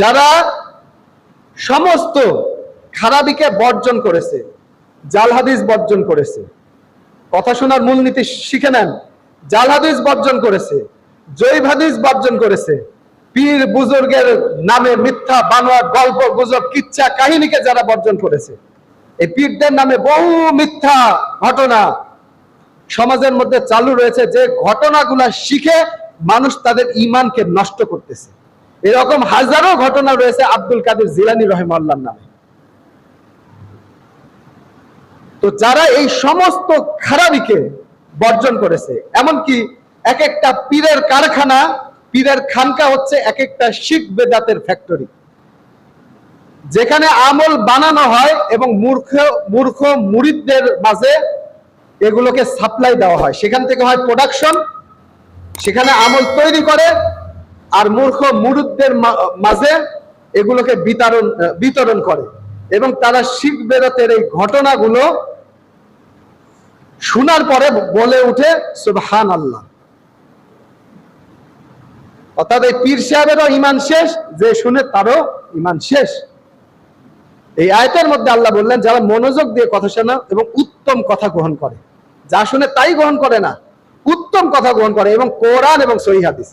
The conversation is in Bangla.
যারা সমস্ত খারাপিকে বর্জন করেছে, জাল হাদিস বর্জন করেছে। কথা শোনার মূলনীতি শিখে নেন। জাল হাদিস বর্জন করেছে, জৈব হাদিস বর্জন করেছে। পীর বুজুর্গের নামে মিথ্যা, বানোয়ার, গল্প, গুজব, কিচ্ছা কাহিনীকে যারা বর্জন করেছে, এই পীরদের নামে বহু মিথ্যা ঘটনা সমাজের মধ্যে চালু রয়েছে। যে ঘটনাগুলা শিখে মানুষ তাদের ইমানকে নষ্ট করতেছে। এরকম হাজারো ঘটনা রয়েছে আব্দুল কাদের জিলানি রহমাল্লার নামে। তো যারা এই সমস্ত খারাপিকে বর্জন করেছে, এমনকি এক একটা পীরের কারখানা, পীরের খানকা হচ্ছে এক একটা শিখ বেদাতের ফ্যাক্টরি যেখানে আমল বানানো হয় এবং মূর্খ মূর্খ মুরিদদের মাঝে এগুলোকে সাপ্লাই দেওয়া হয়। সেখান থেকে হয় প্রোডাকশন সেখানে আমল তৈরি করে আর মূর্খ মুরুদদের মাঝে এগুলোকে বিতরণ বিতরণ করে। এবং তারা শিখ বেরতের এই ঘটনাগুলো শোনার পরে বলে উঠে সুবহান আল্লাহ অর্থাৎ এই পীর সাহেবেরও ইমান শেষ, যে শুনে তারও ইমান শেষ। এই আয়তের মধ্যে আল্লাহ বললেন, যারা মনোযোগ দিয়ে কথা শোনা এবং উত্তম কথা গ্রহণ করে। যা শুনে তাই গ্রহণ করে না, উত্তম কথা গ্রহণ করে এবং কোরআন এবং সহি হাদিস।